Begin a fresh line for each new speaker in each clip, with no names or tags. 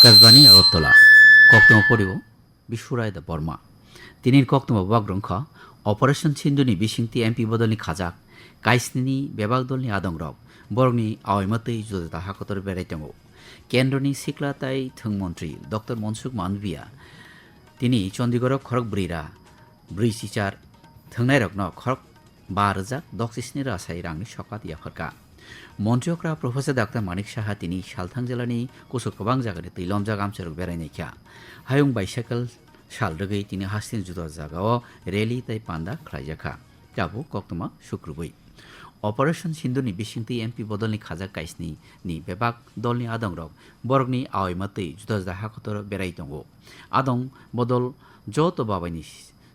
আকাশবাণী আগরতলা। কক্তমা পড়িব বিশ্বরায় দা বর্মা তিনি কক্তমা বাগ্রংখ operation সিন্ধুনি বিশিংতি MP বদলনি খাজাক কাইসনি বেবাগ দলনি আদং আদংরব বরংনি আওয়াইমাতেই যোজতা হাকতর বেড়াইতেঙ্গ কেন্দ্রনি সিকলাতাই থংমন্ত্রী doctor Mansukh মানভিয়া তিনি চণ্ডীগড় খরক ব্রিরা ব্রি চিচার থংনাই রকন খরক বা রোজা দক্ষিসনি রাসাই রাংনি সকাত ইয়াফরকা। মঞ্চকরা প্রফেসর ডাক্তার মানিক সাহা, তিনি সালথাং জেলানি কোসো কবাং জাগারে তুই লমজা গামচারক বেড়াইনাই খা হায়ুং বাইসাইকেল সাল রগৈ তিনি হাসিন জুদার জাগাও রেলি তাই পান্দা খ্লাইজাখা যাব কক্তমা শুক্রবই। অপারেশন সিন্ধুনি বিশিংতি এমপি বদলনি খাজা কাইসনি নি বেবাক দলনি আদং রক বরগনি আওয়াইমাতেই জুদাজদা হাকতর বেড়াই দঙ্গ আদং বদল যত বাবাইনি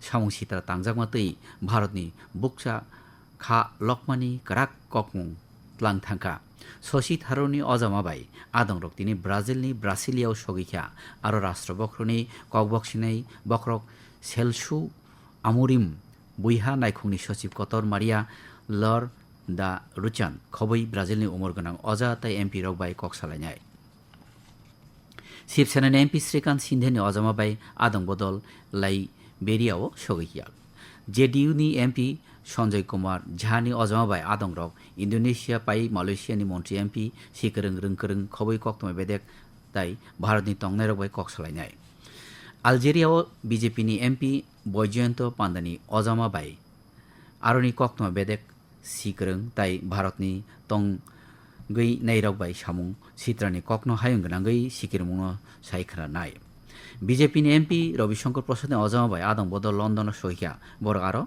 সামং সিতারা তাংজাকমাতেই ভারতনি বুকসা খা লকমানি কারাক ককমুং tlangthangka শশী থারুনি অজামাবাই আদংরক তিনি ব্রাজিলনি ব্রাসিলিয়াও সগিখা। আরও রাষ্ট্রবক্রনি ককবক্সিনেই বক্রক সেলসু আমুরিম বুইহা নাইখুংনি সচিব কতর মারিয়া লর দা রুচান। খবই ব্রাজিলনি উমর গনাং। অজা তাই এমপি রকবাই ককসালাই নেয় শিবসেনানি এমপি শ্রীকান্ত সিন্ধেনি অজামাবাই আদং বদল লাই বেরিয়াও সগিয়া জেডিইউনি এমপি সঞ্জয় কুমার, ঝানি, অজমাবাই আদং রক ইন্দোনেশিয়া, পাই মালয়েশিয়ানি মন্ত্রী এমপি সিকরং রংকরং খবৈ কক্তমে বেদেক, তাই ভারতনি তংনাইরকবাই কক নাই। আলজেরিয়াও বিজেপি নি এমপি বৈজয়ন্ত পান্ডানি পান্দানি অজামাবাই আরনি কক্তমা বেদেক শিকরং তাই ভারতনি তং গৈ নাইরকবাই সামুং সিত্রানি কক্ন হায়ং গনাঙ্গৈ সিকির মুন সাইখানা নাই। বিজেপিনি এমপি রবিশঙ্কর প্রসাদ অজমাবাই, আদম বদল লন্ডন সহিয়া বড় আরও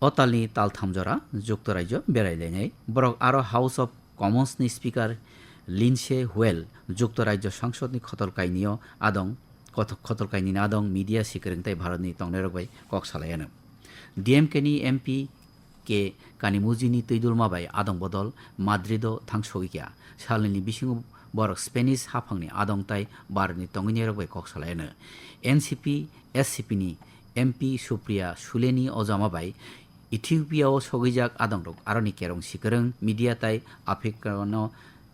অতালি তালথামজরা যুক্তরাজ্য বেড়াই দেয় বেড়াইলেনে বরং আরও House of Commons speaker Lindsay Hoyle যুক্তরাজ্য সংসদ খতলকাই নিয় আদং খতলকাই নিন আদং, মিডিয়া সিকিং তাই ভারত নি তং নেরগবাই কক সালায়ানো ডিএমকে নি এমপি কে কানিমুজিনি তৈদুল মাবাই আদং বদল মাদ্রিদ থাংসগিয়া সালনি বিসিং বরক স্পেনিশ হাফাংনি আদং তাই বারনি তঙ্গিনি রগবাই কক সালায়ানো এনসিপি নি এমপি সুপ্রিয়া সুলেনি অজামাবাই 이티오피아어 소기작 아담록 아로니 깨롱 시그릉 আফ্রিকান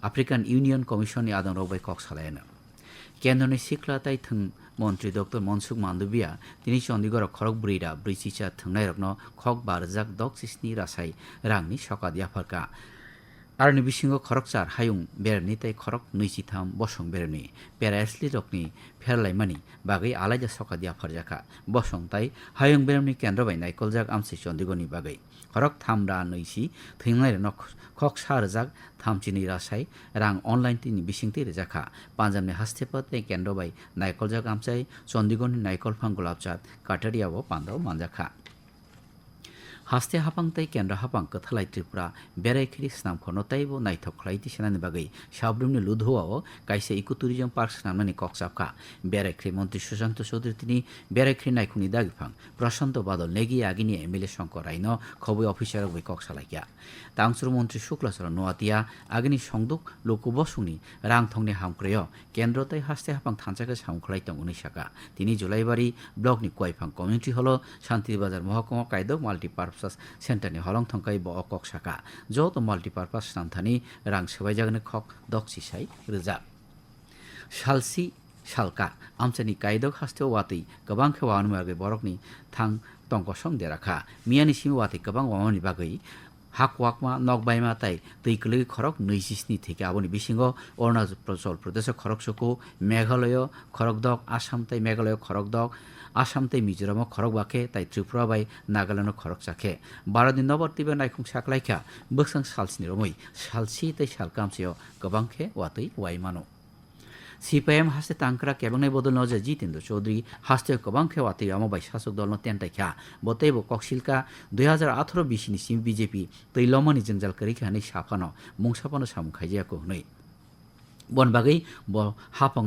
আফ্রিকান ইউনিয়ন কমিশন কমিশনে আদনরবাই কক সালায়না কেন্দ্রনে শিখলাতাই থং মন্ত্রী ডক্টর মনসুখ মান্ডবিয়া তিনি চন্ডীগড় খড়ক বুড়িরা ব্রিচিচা থংনাই রকন খক বারজাক দক সিসনি রাসাই রাংনি সকাদিয়া ফরকা 아르니 খরক চার হায়ুং বেরনি তাই খরক নুইচি থাম বসং বেরনি প্যারাসলি রকনি ফেরলাইমানি বাগৈ আলাইজা সকা দিয়া ফরজাকা বসং তাই হায়ুং বেরমনি কেন্দ্র বাইনাই কলজাক আমসি চন্দিগনি বাগৈ খরক থামরা নৈসি থৈংলাই নখ খক সারজাক থামচিনি রাসাই রাং অনলাইন তিনি বিসিংতি রেজাখা পাঞ্জাবনি হাস্তেপত এই কেন্দ্র বাই নাইকল নাইকলজাক আমসাই চন্দিগনি নাইকল ফাং গোলাপচাঁদ কাটারিয়াও পান্দ্রাও মানজাখা হাস্তে হাপাং তাই কেন্দ্রা হাপাং কথালাই ত্রিপুরা বেড়াই বেড়াইখিরি স্নাম খ নতাইব নাইথক খলাইতি সেনানি বাগৈ সাবরুমনি লুধুয়াও কাইসে ইকো ট্যুরিজম পার্ক স্নামনি কক্সাপকা বেড়াইখ্রি মন্ত্রী সুশান্ত চৌধুরী তিনি বেড়াই বেড়াইখ্রি নাইকুনি দাগিফাং প্রশান্ত বাদল নেগি আগিনি এমএলএ শঙ্কর রাইন খবই অফিসার বই কক্সালাইয়া তাংসুর মন্ত্রী শুক্লাচরণ নোয়াতিয়া আগিনি সংদুক লোকবসুনি রাংথংনি হামক্রেয় কেন্দ্র তাই হাস্তে হাপাং থানচাকে উনি সাকা তিনি জুলাইবাড়ি ব্লকনি কয়ফাং কমিউনিটি হল শান্তিবাজার মহকুমা কায়দক মাল্টিপার পার্পাস সেন্টারনি হলং থংকাই ব অকক 랍사스 যত 허렁텅카이 어꺽샤카 রাং সেবাই জাগনে খক দকসি সাই 르자 샬시 শালকা আমচানি কাইদক হাস্তে ওয়াতি গবাং খে ওয়ানুমে বরকনি থাং টংকসং দে রাখা। মিয়ানি সিম ওয়াতি গবাং ওয়ামানি বাগৈ হাক ওয়াকমা নক বাইমা তাই তৈকলি খরক নৈজিসনি থেকে আবনি বিসিংহ অরুণাচল প্রদেশ খরক সকু মেঘালয় খরকদক আসাম তাই মেঘালয় খরকদক आसामतै মিজোরাম খরক বাকে, তাই ত্রিপুরা বাই নাগাল্যান্ড খরক চাকে बार दिन नबर तिबे नाइखुं साकलाइखा बोक्सां सालसिनि সালসি सालसि সালকামসেও গবং খে ওয়াতই ওয়াই मानो সিপিআইএম হাসতে তাঙ্করা কেবংনাই বদল নজে, জিতেন্দ্র চৌধুরী হাসতে কবাং খেওয়া তে অমবাই শাসক দল তেনটাই খা। বতেব ককশিলকা দুই হাজার আঠারো বিশ নিসি বিজেপি তৈ লমানি জঞ্জাল করি খানি সাফানো, মুংসাফানো সামুখাইজিয়াকো হনৈ বনবাগৈ ব হাফং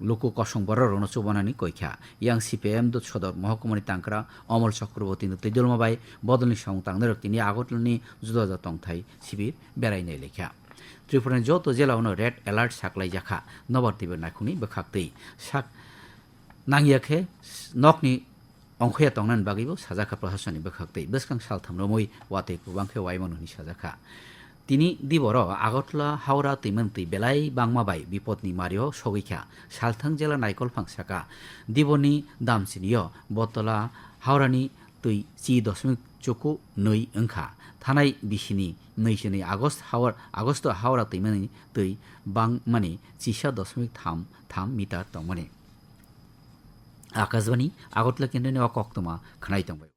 লোক કસંગ બરર અણસો બનાની કૈખ્યા યાંસી પેમદો સદર সদর মহকুমানী અમર অমল চক্রবর্তী তেজলমাবাই બદલની સંગ તાંગને રક્તિની આગટલની જુદા જુદા તંગ થઈ શિબિર બેરાઈને લેખ્યા ত্রিপুরার যত জেলা হন রেড এলার্ট সাকলাই জাখা নবদ্বীপের নাখুনি বেখাকতেই। সাক নাঙ্গিয়াখে নকনি অংখয়া তংনান বাকিব সাজাখা প্রশাসনী বেখাকতেই। বেসকাং সাল থামরমই ওয়াতে কুবাংখে ওয়াইমন হনি সাজাখা। তিনি দিবর আগতলা হাওড়া তৈমন্তি বেলাই বাংমাবাই বিপদনি মারিও সগৈখা সালথাং জেলা নাইকল ফাংসাকা দিবনি দামসিনিয় বতলা হাওড়ানি তুই চি দশমিক চকু নই অংখা থানাই বিশিনি নৈশনি আগস্ট হাওড় আগস্ট হাওড়া তৈমানি তুই বাংমানি চিসা দশমিক থাম থাম মিটার তমনে। আকাশবাণী আগটলা কেন্দ্রে নেওয়া কক্তমা খানাই তম্বাই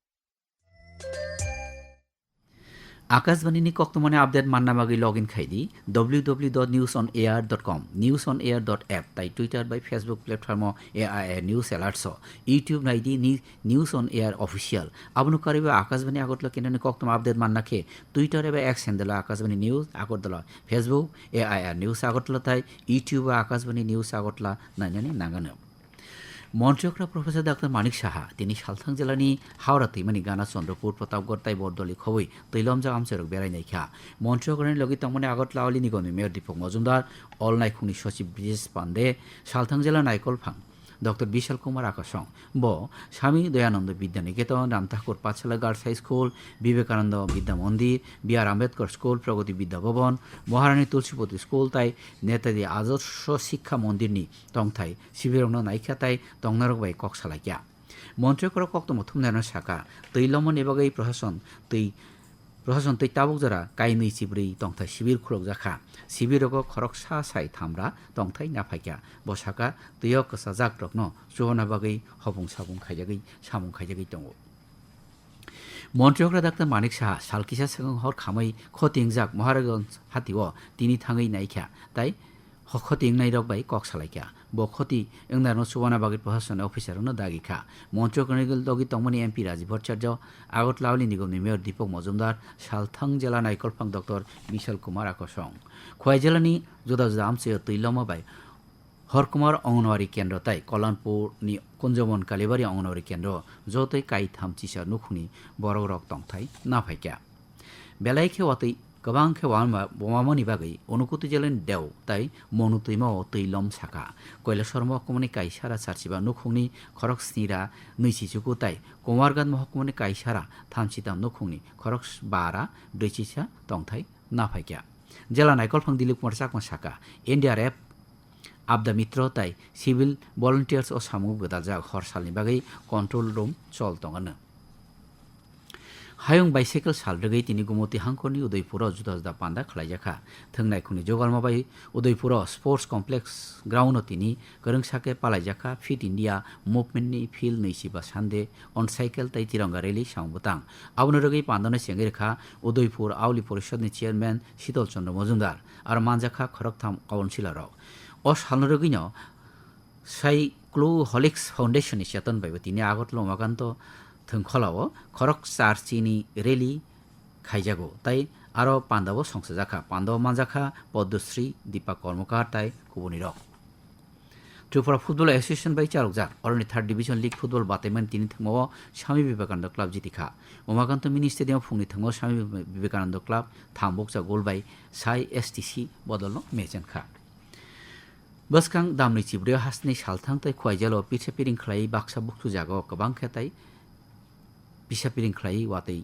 આકાશવાણીની કોક્તમોને આપદેત માનના માગી લોગિન ખાઈ દી W W dot news on AIR dot com news on AIR dot app tai Twitter by Facebook platform AIR news alerts YouTube નાઈ દી ન્યૂઝ ઓન এয়ার অফিসিয়াল আপনি করিবে আকাশবাণী আগরতলা কেন্দ্রে কক্তম আপডেট মান রাখে টুইটারে বা X handle Akashvani news Agartala Facebook A I R news Agartala তাই ইউটিউবে আকাশবাণী নিউজ আগরতলা নাইনানি নাগানো মন্ত্রীকরা প্রফেসর ডাক্তার মানিক সাহা, তিনি সালথাং জেলা নিয়ে হাওড়াতে মানে গানা চন্দ্রপুর প্রতাপগড় তাই বরদলি খবই তৈলমজা নাই খা। মঞ্চকরণের লগি তমনে আগত লাওয়ালি নিগমে মেয়র দীপক মজুমদার, অল নাইখুনি সচিব ব্রিজেশ পান্ডে সালথাং জেলা নাইকল ফাং। ডক্টর বিশাল কুমার আকাশং, ব, স্বামী দয়ানন্দ বিদ্যানিকেতন রাম ঠাকুর পাঠশালা girls high school, Vivekananda Vidya Mandir, B R Ambedkar school, Pragati Vidya Bhavan, Maharani তুলসীপতি school, তাই নেতাজি আদর্শ শিক্ষা মন্দিরনি তংথাই শিবিরং নাইখা তাই তংনারক বাই ককসালাইয়া মন্ত্রীকর কক্তম থুমনানো শাখা, তৈলমন এবাগै প্রশাসন, তৈ রহজন তৈ তাবুক জরা কাইনুই চিবরি তংথাই শিবির খুরক জাখা শিবির খরক সা সাই থামরা তংথাই নাফাইকা বসাকা তৈয়ক সাজাক রকন চোহনা বাগৈ হবং সাবুং খাইজাগৈ সামুং খাইজাগৈ মন্ত্রী হকরা ডাক্তার মানিক সাহা সালকিসা সেগং হর খামাই খতিংজাক মহারগঞ্জ হাতিও তিনি থাঙৈ নাইখা। তাই খতিং নাইরক বাই কক সালাইখ্যা ব খতি এংনানো সুবানা বাগের প্রশাসন অফিসারনো দাগিখা। মন্ত্রকরণের লগি তংমনি এমপি রাজীব ভট্টাচার্য। আগরতলাউলি নিগমনি মেয়র দীপক মজুমদার। সালথাং জেলা নাইকলফাং ডক্টর বিশাল কুমার আকর্ষং। খোয়াই জেলানি জুদা জুদা আমচে তৈলমা বাই হরকুমার অঙ্গনওয়াড়ি কেন্দ্র তাই কল্যাণপুরনি কুঞ্জবন কালীবাড়ি অঙ্গনওয়াড়ি কেন্দ্র। যতই কাই থামচিসা নুখুনি বড় রক তংথাই নাফাইকা বেলাই খেওয়াতै ꯀꯕꯥꯡꯈꯦ ꯋꯥꯟꯃ ꯕꯣꯃꯥꯃꯅꯤ ꯕꯥꯒꯩ অনুকূতি জেলেন দেও তাই মনুতৈমা ও সাকা শাখা কৈলাসর মহকুমনি কাইসারা সারসিবা নুখুংনি খরক স্নিরা নৈচিচুকু তাই কুমারগান মহকুমনি কাইসারা থামসিতাম নুখুংনি খরক বারা দৈচিসা তংথাই নাফাইকা জেলা নাইকলফাং দিলীপ কুমার চাকমা শাখা এনডিআরএফ আবদা মিত্র তাই সিভিল ভলেন্টিয়ার্স ও সামগ্রিক বেদাল যা হরসালনি বাগৈ কন্ট্রোল রুম চল তঙ্গানো হায়ং বাইসাইকেল সালরগৈ তিনি গুমতি হাংকনি উদয়পুর জুদা জুদাজদা পান্দা খালাইজাখা থংনাইখুনি জগালমাবাই উদয়পুর স্পোর্টস কমপ্লেক্স গ্রাউন্ড তিনি গরংসাকে পালাইজাখা ফিট ইন্ডিয়া মুভমেন্টনি ফিল নৈসিবা সান্দে অন সাইকেল তাই তিরঙ্গা রেলি সাংবতাং আবনরগৈ পান্দানো সেঙ্গেরখা উদয়পুর আউলি পরিষদনি চেয়ারম্যান শীতল চন্দ্র মজুমদার আর মানজাখা খরকথাম কাউন্সিলারও অস হালনরগৈন সাইক্লোহলিক্স ফাউন্ডেশনে চেতন বাইব তিনি আগত লমাকান্ত থংখলাও খরক চার্চিনি রেলি খাইজাগো। তাই আরও পান্দাবো সংসজাখা পান্দাব মানজাখা পদ্মশ্রী দীপা কর্মকার তাই কুবনি রক ত্রিপুরা ফুটবল এসোসিয়েশন বাই চালকজাক অরণি থার্ড ডিভিশন লিগ ফুটবল বাতেমান তিনি থামাও স্বামী বিবেকানন্দ ক্লাব জিতিখা উমাকান্ত মিনি স্টেডিয়াম ফুংনি থামাও স্বামী বিবেকানন্দ ক্লাব থামবকজা গোল বাই সাই 비샤피링클라이 와데이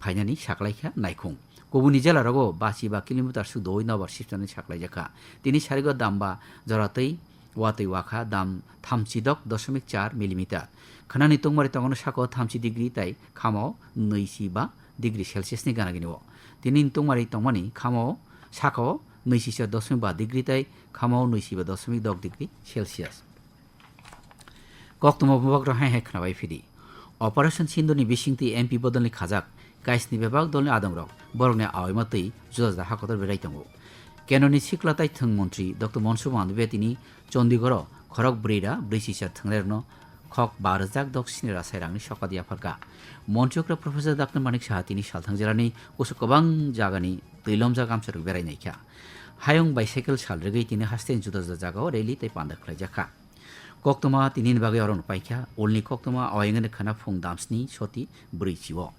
파이나니 샤클라이카 나이콩 고분이 잘라라고 바시 바 킬로미터 수 নবার 나버 সাকলাই 샤클라이자카 তিনি সারিগ দাম বা জরাতেই ওয়াতেই ওয়াখা দাম থামচি দক দশমিক চার মিলিমিটার খানানি তোংমারে তখন সাক থামচি ডিগ্রি তাই খামাও নৈসি বা ডিগ্রি সেলসিয়াসনি গানাগিনিব তিনি তোংমারে তমানি খামাও শাখাও নৈশি চার দশমিক বা ডিগ্রি তাই খামাও নৈশি বা দশমিক দক ডিগ্রি সেলসিয়াস কক্তমভ্রহ হ্যাঁ হ্যাঁ খানাবাই ফিরি अपारेशन सिन्धुनि बिसिंति एमपि बदलनि खाजाक गाइसनि बेबाग दलनि आदमरक बरंनि आवाइमातै जुदा जुदा हाखतर बेराय दङ केन्द्रनि सिख्लाताइ थों मन्त्रि डक्टर मनसुख मान्डबे तिनि चन्डीगढ़ खरक ब्रैरा ब्रैसिसा थोंनायरनो खक बारजाक दक स्निरा साइरांनि सकादिया फारका मन्त्रिग्रा प्रफेसर डाक्टर मानिक साहा तिनि सालथां 꺽도마 띠닌 박의 여론 빠이캬 올리 꺽도마 어행은 카나 퐁담스니 쇼티 브리지워